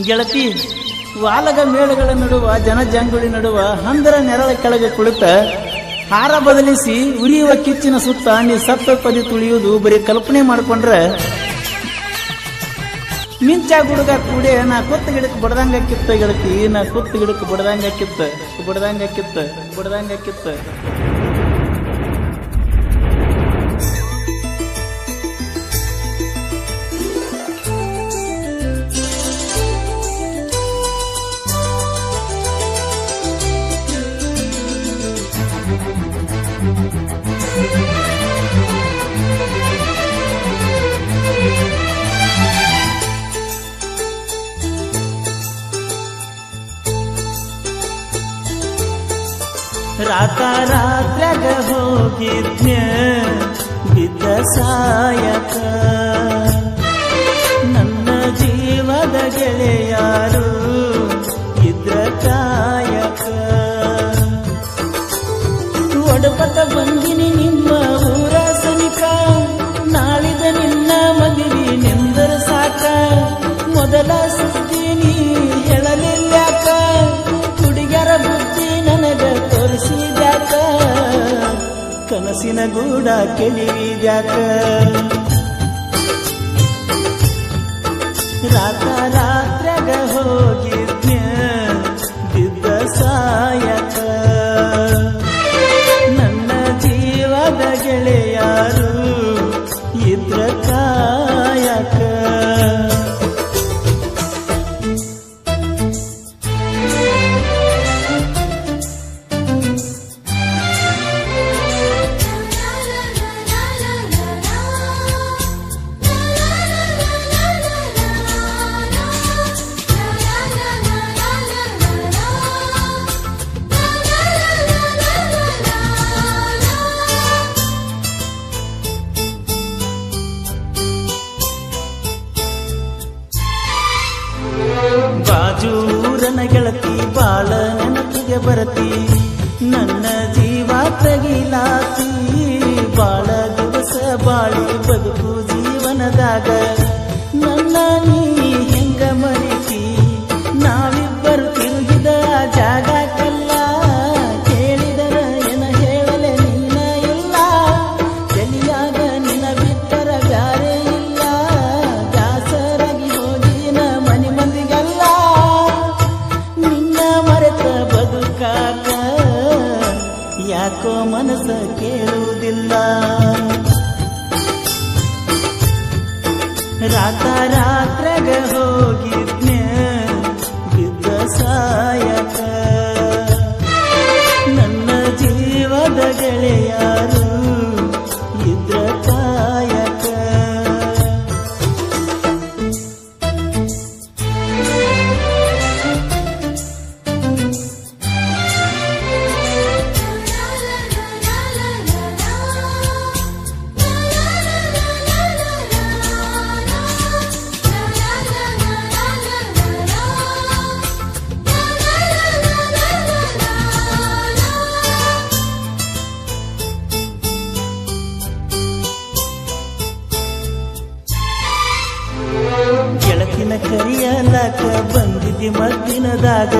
ಗೆಳತಿ, ವಾಲಗ ಮೇಳಗಳ ನಡುವ, ಜನಜಂಗುಳಿ ನಡುವ ಹಂದರ ನೆರಳ ಕೆಳಗೆ ಕುಳಿತ, ಹಾರ ಬದಲಿಸಿ ಉರಿಯುವ ಕಿಚ್ಚಿನ ಸುತ್ತ ನೀ ಸತ್ತ ಪದಿ ತುಳಿಯುವುದು ಬರೀ ಕಲ್ಪನೆ ಮಾಡಿಕೊಂಡ್ರೆ. ಮಿಂಚ ಗುಡುಗ ಕೂಡೆ, ನಾ ಕೊತ್ತ ಗಿಡಕ್ಕೆ ಬಡದಂಗ ಕಿತ್ತ ಗೆಳತಿ, ನಾ ಕೊತ್ತ ಗಿಡಕ್ಕೆ ಬಡದಂಗ ಕಿತ್ತ ಬಡದಂಗ ಕಿತ್ತ ಬಡದಂಗ ಕಿತ್ತ. ರಾತ ರಾತ್ರಾಗ ಹೋಗಿದ್ನ್ಯ? ಬಿದ್ದ ಸಾಯಕ. ನನ್ನ ಜೀವದ ಗೆಳೆಯಾರು ಇದ್ರ ಕನಸಿನ ಗೂಡ ಕೆಳಿವಿದ್ಯಾಕ ರಾತ ರಾತ್ರಾಗ ಹೋಗಿದ್ಯ ಬಿದ್ದ ಸಾಯಕ ಬಾಜೂರನ ಗೆಳತಿ ಬಾಳ ನೆನಪಿಗೆ ಬರತಿ. ನನ್ನ ಜೀವ ತಗಿಲಾತಿ ಬಾಳ ದಿವಸ ಬಾಳಿ ಬದುಕು ಜೀವನದಾಗ. ಯಾಕೋ ಮನಸ್ಸ ಕೇಳುವುದಿಲ್ಲ. ರಾತ ರಾತ್ರಗ ಹೋಗಿದ್ನ ಬಿದ್ದ ಸಾಯಕ ನನ್ನ ಜೀವದ ಗೆಳೆಯಾರು ಕರಿಯಲಾಕ ಬಂದಿದ್ದಿ ಮದ್ದಿನದಾಗ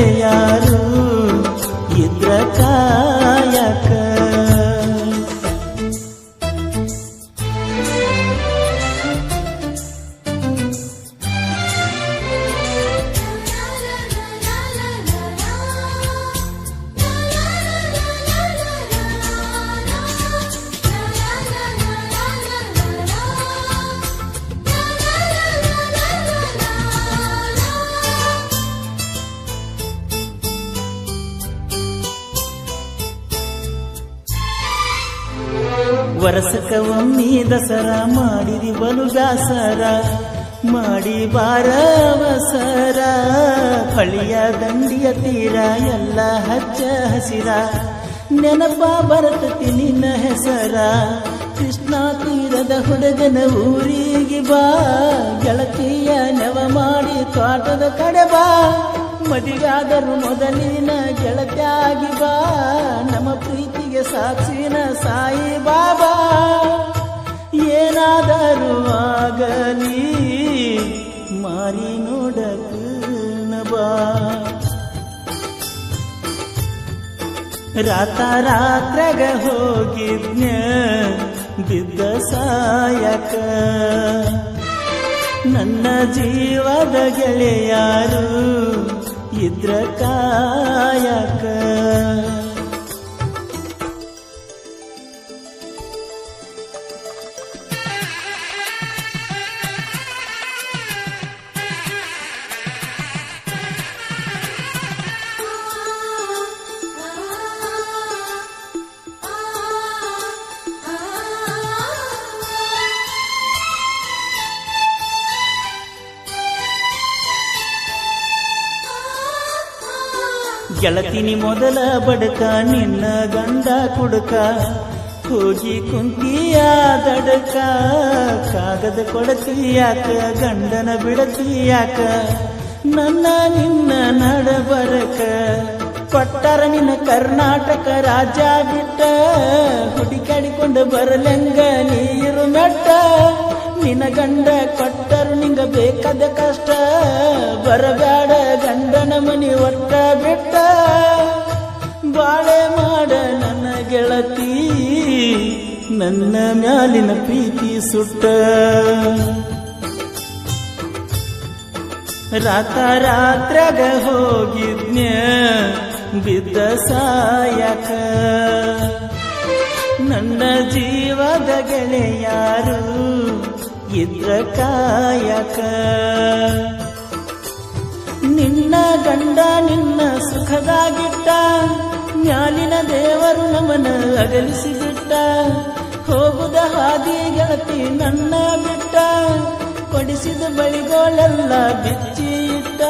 ಜೀವದ ವರಸಕ ಒಮ್ಮಿ ದಸರಾ ಮಾಡಿರಿ ಬಲು ದಾಸರ ಮಾಡಿ ಬಾರವಸರ. ಕಳಿಯ ದಂಡಿಯ ತೀರ ಎಲ್ಲ ಹಚ್ಚ ಹಸಿರ. ನೆನಪ ಬರತತಿ ನಿನ್ನ ಹೆಸರ. ಕೃಷ್ಣ ತೀರದ ಹುಡುಗನ ಊರಿಗೆ ಬಾ. ಗೆಳತಿಯ ನೆವ ಮಾಡಿ ತೋಟದ ಕಡೆ ಬಾ. ಮದಿಗಾದರೂ ಮೊದಲಿನ ಗೆಳತಿಯಾಗಿ ಬಾ. ನಮ್ಮ ಪ್ರೀತಿಗೆ ಸಾಕ್ಷಿನ ಸಾಯಿ ಬಾಬಾ, ಏನಾದರೂ ಆಗಲಿ, ಮಾರಿ ನೋಡಕ ಬಾ ರಾತ ರಾತ್ರಾಗ ಹೋಗಿದ್ನ ಬಿದ್ದ ಸಾಯಕ. ನನ್ನ ಜೀವದ ಗೆಳೆಯಾರು ಇದ್ರ ಕಾಯಕ. ಗೆಳತಿನಿ ಮೊದಲ ಬಡಕ ನಿನ್ನ ಗಂಡ ಕುಡುಕ ಹೋಗಿ ಕುಂತಿಯ ದಡಕ ಕಾಗದ ಕೊಡತಿಯಾಕ ಗಂಡನ ಬಿಡತಿಯಾಕ ನನ್ನ ನಿನ್ನ ನಡಬರಕ ಕೊಟ್ಟರ ನಿನ್ನ ಕರ್ನಾಟಕ ರಾಜ್ಯ ಬಿಟ್ಟ ಹುಡುಕಾಡಿಕೊಂಡು ಬರಲೆಂಗ ನೀರು ಮೆಟ್ಟ ನಿನ್ನ ಗಂಡ ಕೊಟ್ಟರು ನಿಂಗ ಬೇಕಾದ ಕಷ್ಟ ಬರಬೇಡ ಗಂಡನ ಮನಿ ಒಟ್ಟ ಬಿಟ್ಟ. ಬಾಳೆ ಮಾಡ ನನ್ನ ಗೆಳತಿ, ನನ್ನ ಮ್ಯಾಲಿನ ಪ್ರೀತಿ ಸುಟ್ಟ. ರಾತ ರಾತ್ರಗ ಹೋಗಿದ್ನ ಬಿದ್ದ ಸಾಯಕ. ನನ್ನ ಜೀವದ ಗೆಳೆಯಾರು ಇದ್ರ ಕಾಯಕ ನಿನ್ನ ಗಂಡ ನಿನ್ನ ಸುಖದಾಗಿಟ್ಟ, ಮ್ಯಾಲಿನ ದೇವರು ನಮನ ಅಗಲಿಸಿಬಿಟ್ಟ. ಹೋಗುದ ಹಾದಿ ಗೆಳತಿ ನನ್ನ ಬಿಟ್ಟ, ಕೊಡಿಸಿದ ಬಳಿಗೋಳೆಲ್ಲ ಬಿಚ್ಚಿಟ್ಟ.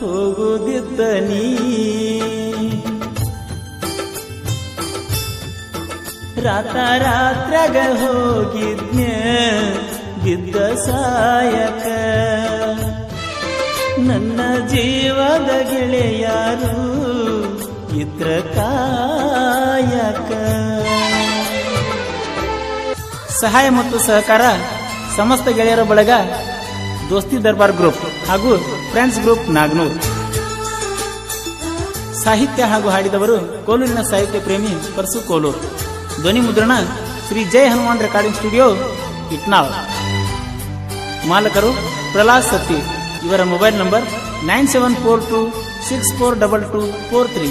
ಹೋಗುದಿದ್ದ ನೀ ರಾತ ರಾತ್ರಗ ಹೋಗಿದ್ನ ಬಿದ್ದ ಸಾಯಕ. ನನ್ನ ಜೀವದ ಗೆಳೆಯಾರು ಇದ್ರ ಕಾಯಕ. ಸಹಾಯ ಮತ್ತು ಸಹಕಾರ ಸಮಸ್ತ ಗೆಳೆಯರ ಬಳಗ ದೋಸ್ತಿ ದರ್ಬಾರ್ ಗ್ರೂಪ್ ಹಾಗೂ ಫ್ರೆಂಡ್ಸ್ ಗ್ರೂಪ್ ನಾಗನೂರ್. ಸಾಹಿತ್ಯ ಹಾಗೂ ಹಾಡಿದವರು ಕೋಲೂರಿನ ಸಾಹಿತ್ಯ ಪ್ರೇಮಿ ಪರಸು ಕೋಲೂರು. ಧ್ವನಿ ಮುದ್ರಣ ಶ್ರೀ ಜಯ ಹನುಮಾನ್ ರೆಕಾರ್ಡಿಂಗ್ ಸ್ಟುಡಿಯೋ, ಇಟ್ನಾಳ್. ಮಾಲಕರು ಪ್ರಹ್ಲಾದ್ ಸತ್ತಿ ಇವರ mobile number nine seven four two six four double two four three.